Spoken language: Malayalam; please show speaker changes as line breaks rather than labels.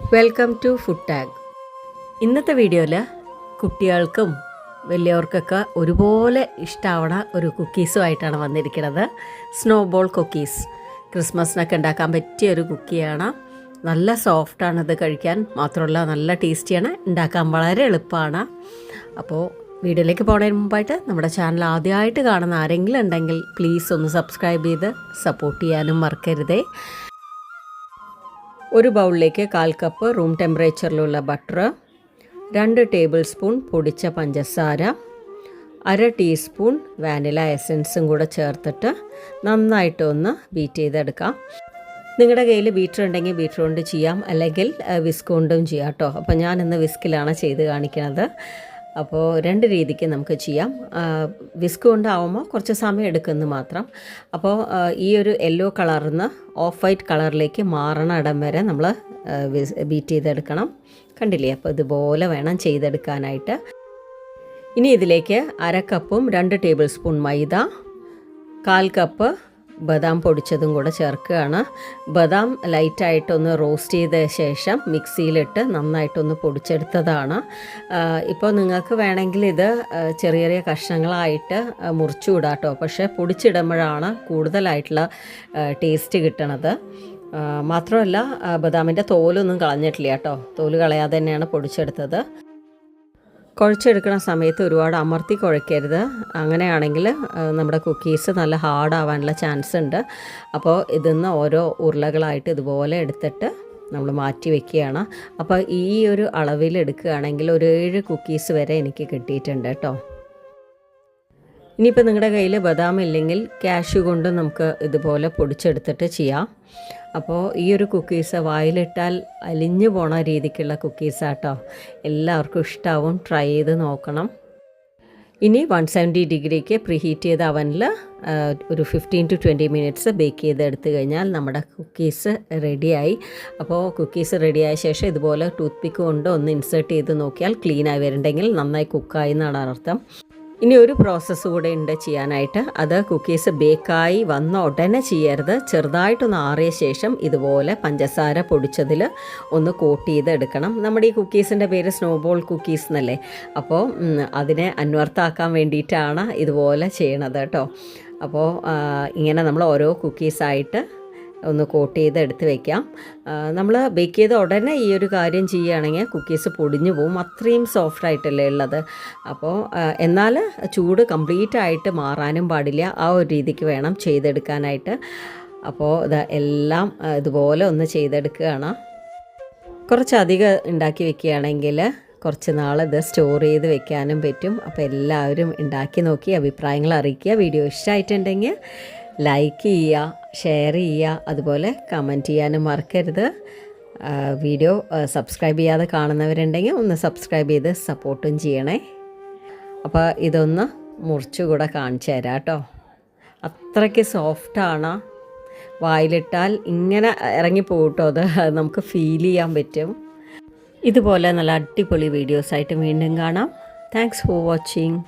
Welcome to food tag. ഇന്നത്തെ വീഡിയോയിൽ കുട്ടികൾക്കും വലിയവർക്കൊക്കെ ഒരുപോലെ ഇഷ്ടമാവണ ഒരു കുക്കീസുമായിട്ടാണ് വന്നിരിക്കുന്നത്. സ്നോബോൾ കുക്കീസ് ക്രിസ്മസിനൊക്കെ ഉണ്ടാക്കാൻ പറ്റിയ ഒരു കുക്കിയാണ്. നല്ല സോഫ്റ്റാണ് ഇത് കഴിക്കാൻ. മാത്രമല്ല നല്ല ടേസ്റ്റിയാണ്. ഉണ്ടാക്കാൻ വളരെ എളുപ്പമാണ്. അപ്പോൾ വീഡിയോയിലേക്ക് പോകുന്നതിന് മുമ്പായിട്ട് നമ്മുടെ ചാനൽ ആദ്യമായിട്ട് കാണുന്ന ആരെങ്കിലും ഉണ്ടെങ്കിൽ പ്ലീസ് ഒന്ന് സബ്സ്ക്രൈബ് ചെയ്ത് സപ്പോർട്ട് ചെയ്യാനും മറക്കരുതേ. ഒരു ബൗളിലേക്ക് കാൽ കപ്പ് റൂം ടെമ്പറേച്ചറിലുള്ള ബട്ടർ രണ്ട് ടേബിൾ സ്പൂൺ പൊടിച്ച പഞ്ചസാര അര ടീസ്പൂൺ വാനില എസൻസും കൂടെ ചേർത്തിട്ട് നന്നായിട്ടൊന്ന് ബീറ്റ് ചെയ്തെടുക്കാം. നിങ്ങളുടെ കയ്യിൽ ബീറ്റർ ഉണ്ടെങ്കിൽ ബീറ്റർ കൊണ്ട് ചെയ്യാം അല്ലെങ്കിൽ വിസ്ക് കൊണ്ടും ചെയ്യാം കേട്ടോ. അപ്പോൾ ഞാനിന്ന് വിസ്കിലാണ് ചെയ്ത് കാണിക്കുന്നത്. അപ്പോൾ രണ്ട് രീതിക്ക് നമുക്ക് ചെയ്യാം. വിസ്ക് കൊണ്ടാവുമ്പോൾ കുറച്ച് സമയം എടുക്കുന്നു മാത്രം. അപ്പോൾ ഈ ഒരു യെല്ലോ കളറിന്ന് ഓഫ് വൈറ്റ് കളറിലേക്ക് മാറണ ഇടം വരെ നമ്മൾ ബീറ്റ് ചെയ്തെടുക്കണം. കണ്ടില്ലേ? അപ്പോൾ ഇതുപോലെ വേണം ചെയ്തെടുക്കാനായിട്ട്. ഇനി ഇതിലേക്ക് അര കപ്പും രണ്ട് ടേബിൾ സ്പൂൺ മൈദ കാൽ കപ്പ് ബദാം പൊടിച്ചതും കൂടെ ചേർക്കുകയാണ്. ബദാം ലൈറ്റായിട്ടൊന്ന് റോസ്റ്റ് ചെയ്ത ശേഷം മിക്സിയിലിട്ട് നന്നായിട്ടൊന്ന് പൊടിച്ചെടുത്തതാണ്. ഇപ്പോൾ നിങ്ങൾക്ക് വേണമെങ്കിൽ ഇത് ചെറിയ ചെറിയ കഷ്ണങ്ങളായിട്ട് മുറിച്ചു വിടാട്ടോ പക്ഷേ പൊടിച്ചിടുമ്പോഴാണ് കൂടുതലായിട്ടുള്ള ടേസ്റ്റ് കിട്ടണത്. മാത്രമല്ല ബദാമിന്റെ തോലൊന്നും കളഞ്ഞിട്ടില്ല കേട്ടോ. തോൽ കളയാതെ തന്നെയാണ് പൊടിച്ചെടുത്തത്. കുഴച്ചെടുക്കുന്ന സമയത്ത് ഒരുപാട് അമർത്തി കുഴക്കരുത്. അങ്ങനെയാണെങ്കിൽ നമ്മുടെ കുക്കീസ് നല്ല ഹാർഡാവാനുള്ള ചാൻസ് ഉണ്ട്. അപ്പോൾ ഇതിന്ന് ഓരോ ഉരുളകളായിട്ട് ഇതുപോലെ എടുത്തിട്ട് നമ്മൾ മാറ്റി വെക്കുകയാണ്. അപ്പോൾ ഈ ഒരു അളവിൽ എടുക്കുകയാണെങ്കിൽ ഒരു ഏഴ് കുക്കീസ് വരെ എനിക്ക് കിട്ടിയിട്ടുണ്ട് കേട്ടോ. ഇനിയിപ്പോൾ നിങ്ങളുടെ കയ്യിൽ ബദാം ഇല്ലെങ്കിൽ ക്യാഷ് കൊണ്ട് നമുക്ക് ഇതുപോലെ പൊടിച്ചെടുത്തിട്ട് ചെയ്യാം. അപ്പോൾ ഈ ഒരു കുക്കീസ് വായിലിട്ടാൽ അലിഞ്ഞു പോണ രീതിക്കുള്ള കുക്കീസാട്ടോ എല്ലാവർക്കും ഇഷ്ടാവും. ട്രൈ ചെയ്ത് നോക്കണം. ഇനി വൺ സെവന്റി ഡിഗ്രിക്ക് പ്രീഹീറ്റ് ചെയ്ത അവനിൽ ഒരു fifteen to twenty minutes bake ചെയ്ത് ചെയ്തെടുത്ത് കഴിഞ്ഞാൽ നമ്മുടെ കുക്കീസ് റെഡിയായി. അപ്പോൾ കുക്കീസ് റെഡിയായ ശേഷം ഇതുപോലെ ടൂത്ത് പിക്ക് കൊണ്ട് ഒന്ന് ഇൻസേർട്ട് ചെയ്ത് നോക്കിയാൽ ക്ലീനായി വരുന്നുണ്ടെങ്കിൽ നന്നായി കുക്കായി എന്നാണ് അർത്ഥം ഇനി ഒരു പ്രോസസ്സ് കൂടെ ഉണ്ട് ചെയ്യാനായിട്ട്. അത് കുക്കീസ് ബേക്കായി വന്ന ഉടനെ ചെയ്യരുത്. ചെറുതായിട്ടൊന്ന് ആറിയ ശേഷം ഇതുപോലെ പഞ്ചസാര പൊടിച്ചതിൽ ഒന്ന് കോട്ട് ചെയ്ത് എടുക്കണം നമ്മുടെ ഈ കുക്കീസിന്റെ പേര് സ്നോബോൾ കുക്കീസ് എന്നല്ലേ? അപ്പോൾ അതിനെ അന്വർത്താക്കാൻ വേണ്ടിയിട്ടാണ് ഇതുപോലെ ചെയ്യണത് കേട്ടോ. അപ്പോൾ ഇങ്ങനെ നമ്മൾ ഓരോ കുക്കീസായിട്ട് ഒന്ന് കോട്ട് ചെയ്ത് എടുത്ത് വെക്കാം. നമ്മൾ ബേക്ക് ചെയ്ത ഉടനെ ഈ ഒരു കാര്യം ചെയ്യുകയാണെങ്കിൽ കുക്കീസ് പൊടിഞ്ഞു പോവും. അത്രയും സോഫ്റ്റ് ആയിട്ടല്ലേ ഉള്ളത്. അപ്പോൾ എന്നാൽ ചൂട് കംപ്ലീറ്റ് ആയിട്ട് മാറാനും പാടില്ല. ആ ഒരു രീതിക്ക് വേണം ചെയ്തെടുക്കാനായിട്ട്. അപ്പോൾ ഇത് എല്ലാം ഇതുപോലെ ഒന്ന് ചെയ്തെടുക്കുകയാണ്. കുറച്ചധികം ഉണ്ടാക്കി വെക്കുകയാണെങ്കിൽ കുറച്ച് നാൾ ഇത് സ്റ്റോർ ചെയ്ത് വെക്കാനും പറ്റും. അപ്പോൾ എല്ലാവരും ഉണ്ടാക്കി നോക്കി അഭിപ്രായങ്ങൾ അറിയിക്കുക. വീഡിയോ ഇഷ്ടമായിട്ടുണ്ടെങ്കിൽ ലൈക്ക് ചെയ്യുക ഷെയർ ചെയ്യുക അതുപോലെ കമന്റ് ചെയ്യാനും മറക്കരുത്. വീഡിയോ സബ്സ്ക്രൈബ് ചെയ്യാതെ കാണുന്നവരുണ്ടെങ്കിൽ ഒന്ന് സബ്സ്ക്രൈബ് ചെയ്ത് സപ്പോർട്ടും ചെയ്യണേ. അപ്പോൾ ഇതൊന്ന് മുറിച്ചുകൂടെ കാണിച്ചു തരാം കേട്ടോ. അത്രയ്ക്ക് സോഫ്റ്റാണ് വായിലിട്ടാൽ ഇങ്ങനെ ഇറങ്ങിപ്പോട്ടോ അത്. നമുക്ക് ഫീൽ ചെയ്യാൻ പറ്റും. ഇതുപോലെ നല്ല അടിപൊളി വീഡിയോസായിട്ട് വീണ്ടും കാണാം. Thanks for watching